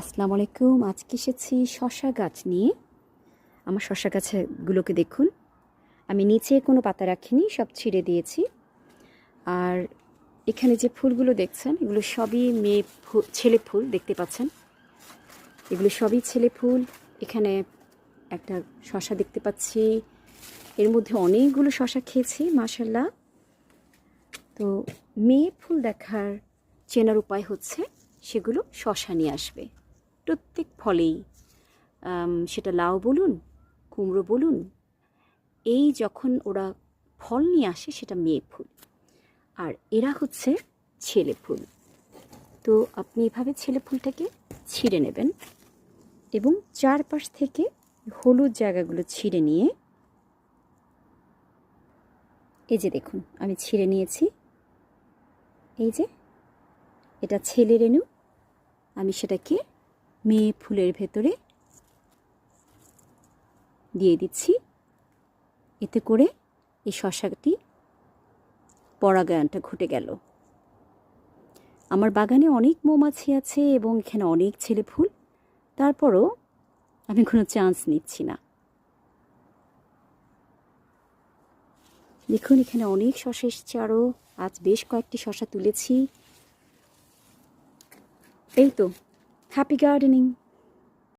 আসসালামু আলাইকুম। আজকে এসেছি শশা গাছ নিয়ে। আমার শশা গাছগুলোকে দেখুন। আমি নিচে কোনো পাতা রাখিনি, সব ছিঁড়ে দিয়েছি। আর এখানে যে ফুলগুলো দেখছেন, এগুলো সবই মেয়ে ছেলে ফুল, দেখতে পাচ্ছেন? এগুলো সবই ছেলে ফুল। এখানে একটা শশা দেখতে পাচ্ছি। এর মধ্যে অনেকগুলো শশা খেয়েছি মাশাল্লাহ তো মেয়ে ফুল দেখার চেনার উপায় হচ্ছে, সেগুলো শশা নিয়ে আসবে। প্রত্যেক ফলেই। সেটা লাউ বলুন, কুমড়ো বলুন, এই যখন ওরা ফল নিয়ে আসে সেটা মেয়ে ফুল। আর এরা হচ্ছে ছেলে ফুল। তো আপনি এভাবে ছেলে ফুলটাকে ছিঁড়ে নেবেন এবং চারপাশ থেকে হলুদ জায়গাগুলো ছিঁড়ে নিয়ে, এই যে দেখুন, আমি ছিঁড়ে নিয়েছি। এই যে, এটা ছেলে রেণু আমি সেটাকে মেয়ে ফুলের ভেতরে দিয়ে দিচ্ছি। এতে করে এই শশাটি পরাগায়নটা ঘটে গেল। আমার বাগানে অনেক মৌমাছি আছে এবং এখানে অনেক ছেলে ফুল। তারপরও আমি কোনো চান্স নিচ্ছি না। দেখুন, এখানে অনেক শশা এসছে, আরও আজ বেশ কয়েকটি শশা তুলেছি। এই তো Happy gardening!